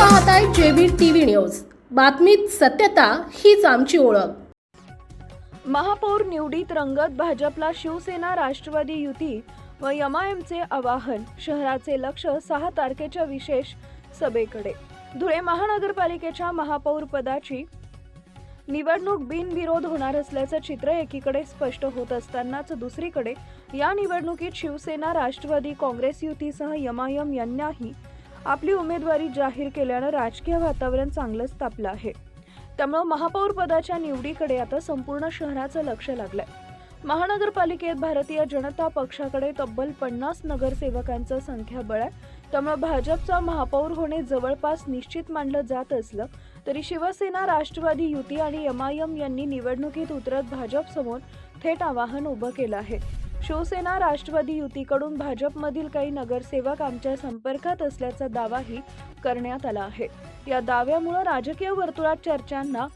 पाहताय JB TV news. बातमीत सत्यता हीच आमची ओळख. महापौर निवडीत रंगत भाजपला शिवसेना राष्ट्रवादी युती व यमाएमचे आवाहन शहराचे लक्ष सहा तारखेच्या विशेष सभेकडे. धुळे महानगरपालिकेच्या महापौर पदाची निवडणूक बिनविरोध होणार असल्याचं चित्र एकीकडे स्पष्ट होत असतानाच दुसरीकडे या निवडणुकीत शिवसेना राष्ट्रवादी काँग्रेस युतीसह यमायम यांनाही आपली उमेदवारी जाहीर केल्यानं राजकीय वातावरण चांगलंच तापलं आहे. त्यामुळं महापौर पदाच्या निवडीकडे आता संपूर्ण शहराचं लक्ष लागलंय. महानगरपालिकेत भारतीय जनता पक्षाकडे तब्बल पन्नास नगरसेवकांचं संख्याबळ आहे त्यामुळे भाजपचा महापौर होणे जवळपास निश्चित मानलं जात असलं तरी शिवसेना राष्ट्रवादी युती आणि एमआयएम यांनी निवडणुकीत उतरत भाजपसमोर थेट आवाहन उभं केलं आहे. शिवसेना राष्ट्रवादी युतीकडून भाजपमधील काही नगरसेवक आमच्या संपर्कात असल्याचा दावाही करण्यात आला आहे. या दाव्यामुळे राजकीय वर्तुळात चर्चांना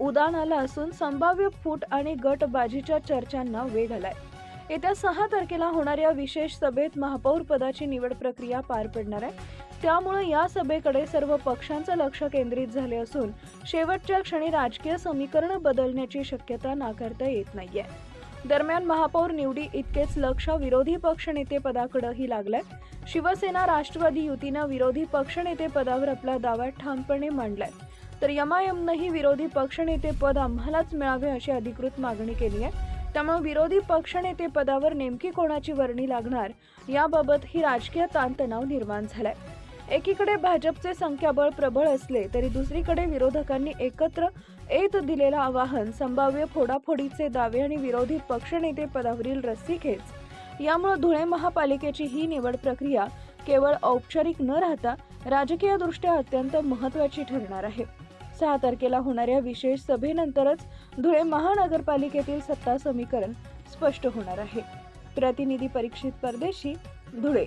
उदान आलं असून संभाव्य फूट आणि गटबाजीच्या चर्चांना वेग आलाय. येत्या सहा तारखेला होणाऱ्या विशेष सभेत महापौर पदाची निवड प्रक्रिया पार पडणार आहे. त्यामुळे या सभेकडे सर्व पक्षांचं लक्ष केंद्रित झाले असून शेवटच्या क्षणी राजकीय समीकरण बदलण्याची शक्यता नाकारता येत नाहीये. दरम्यान महापौर निवडी इतकेच लक्ष विरोधी पक्षनेते पदाकडेही लागलंय शिवसेना राष्ट्रवादी युतीनं विरोधी पक्षनेते पदावर आपला दावा ठामपणे मांडलाय. तर यमायमनंही विरोधी पक्षनेते पद आम्हालाच मिळावे अशी अधिकृत मागणी केली आहे. त्यामुळे विरोधी पक्षनेते पदावर नेमकी कोणाची वर्णी लागणार? याबाबत ही राजकीय ताणतणाव निर्माण झालाय. एकीकडे भाजपचे संख्याबळ प्रबळ असले तरी दुसरीकडे विरोधकांनी एकत्र येत दिलेलं आवाहन संभाव्य फोडाफोडीचे दावे आणि विरोधी पक्षनेते पदावरील रस्सीखेच. यामुळे धुळे महापालिकेची ही निवड प्रक्रिया केवळ औपचारिक न राहता राजकीयदृष्ट्या अत्यंत महत्त्वाची ठरणार आहे. सहा तारखेला होणाऱ्या विशेष सभेनंतरच धुळे महानगरपालिकेतील सत्ता समीकरण स्पष्ट होणार आहे. प्रतिनिधी परीक्षित परदेशी धुळे.